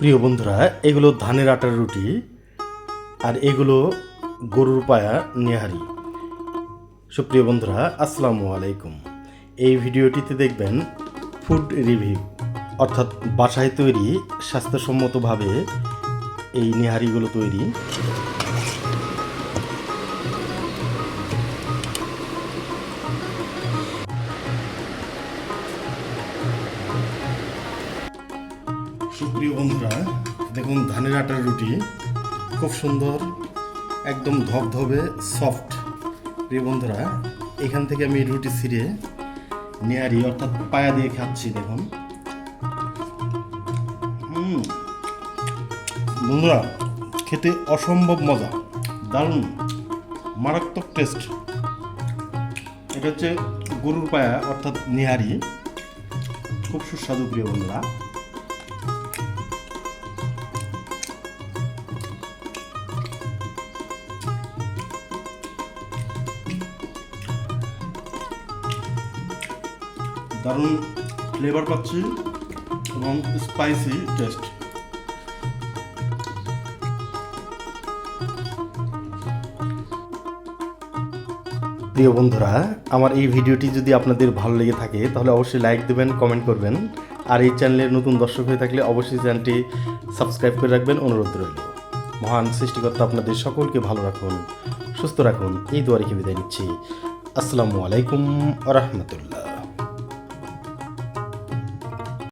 প্রিয় বন্ধুরা, এগুলো ধানের আটার রুটি আর এগুলো গরুর পায়া নেহারি। সুপ্রিয় বন্ধুরা, আসসালামু আলাইকুম। এই ভিডিওটিতে দেখবেন ফুড রিভিউ অর্থাৎ বাসায় তৈরি স্বাস্থ্যসম্মতভাবে এই নেহারিগুলো তৈরি। সুপ্রিয় বন্ধুরা, দেখুন ধানের আটার রুটি খুব সুন্দর, একদম ধবধবে সফট প্রিয় বন্ধুরা, এখান থেকে আমি রুটি ছিঁড়ে নেয়ারি অর্থাৎ পায়া দিয়ে খাচ্ছি, দেখুন। বন্ধুরা, খেতে অসম্ভব মজা, দারুণ, মারাত্মক টেস্ট এটা হচ্ছে গরুর পায়া, অর্থাৎ নেহারি। খুব সুস্বাদু, প্রিয় বন্ধুরা। দারুণ ফ্লেভার পাচ্ছি এবং স্পাইসি টেস্ট প্রিয় বন্ধুরা, আমার এই ভিডিওটি যদি আপনাদের ভালো লেগে থাকে, তাহলে অবশ্যই লাইক দেবেন কমেন্ট করবেন। আর এই চ্যানেলের নতুন দর্শক হয়ে থাকলে অবশ্যই চ্যানেলটি সাবস্ক্রাইব করে রাখবেন, অনুরোধ রইল। মহান সৃষ্টিকর্তা আপনাদের সকলকে ভালো রাখুন, সুস্থ রাখুন। এই দোয়ারিকে বিদায় নিচ্ছি। আসসালামু আলাইকুম রহমতুল্লাহ।